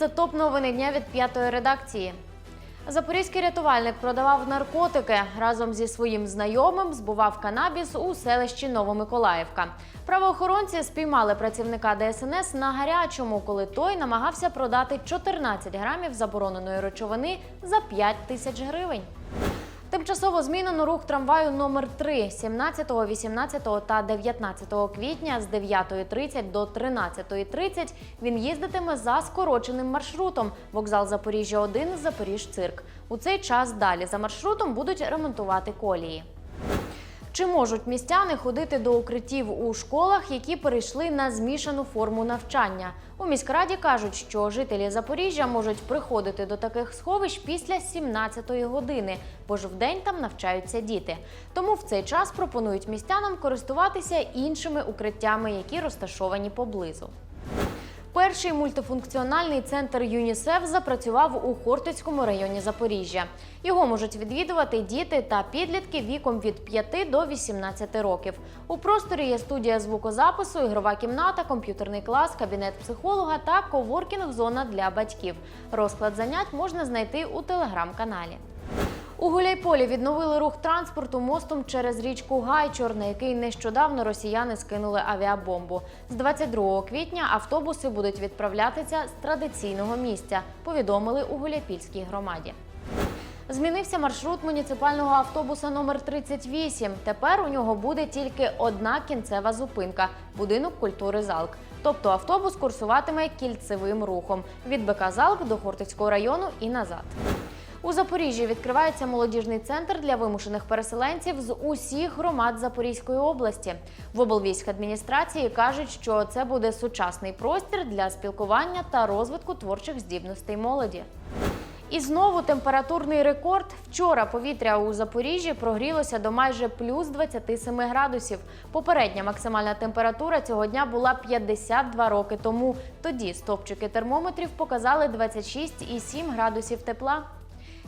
це топ новини дня від п'ятої редакції. Запорізький рятувальник продавав наркотики разом зі своїм знайомим збував канабіс у селищі Новомиколаївка. Правоохоронці спіймали працівника ДСНС на гарячому, коли той намагався продати 14 грамів забороненої речовини за 5 тисяч гривень. Тимчасово змінено рух трамваю номер 3 17, 18 та 19 квітня з 9.30 до 13.30 він їздитиме за скороченим маршрутом. Вокзал Запоріжжя 1 Запоріж цирк. У цей час далі за маршрутом будуть ремонтувати колії. Чи можуть містяни ходити до укриттів у школах, які перейшли на змішану форму навчання? У міськраді кажуть, що жителі Запоріжжя можуть приходити до таких сховищ після 17-ї години, бо ж вдень там навчаються діти. Тому в цей час пропонують містянам користуватися іншими укриттями, які розташовані поблизу. Перший мультифункціональний центр ЮНІСЕФ запрацював у Хортицькому районі Запоріжжя. Його можуть відвідувати діти та підлітки віком від 5 до 18 років. У просторі є студія звукозапису, ігрова кімната, комп'ютерний клас, кабінет психолога та коворкінг-зона для батьків. Розклад занять можна знайти у телеграм-каналі. У Гуляйполі відновили рух транспорту мостом через річку Гайчор, на який нещодавно росіяни скинули авіабомбу. З 22 квітня автобуси будуть відправлятися з традиційного місця, повідомили у Гуляйпільській громаді. Змінився маршрут муніципального автобуса номер 38. Тепер у нього буде тільки одна кінцева зупинка будинок культури Залк. Тобто автобус курсуватиме кільцевим рухом від БК Залк до Хортицького району і назад. У Запоріжжі відкривається молодіжний центр для вимушених переселенців з усіх громад Запорізької області. В облвійськадміністрації кажуть, що це буде сучасний простір для спілкування та розвитку творчих здібностей молоді. І знову температурний рекорд. Вчора повітря у Запоріжжі прогрілося до майже плюс 27 градусів. Попередня максимальна температура цього дня була 52 роки тому. Тоді стопчики термометрів показали 26,7 градусів тепла.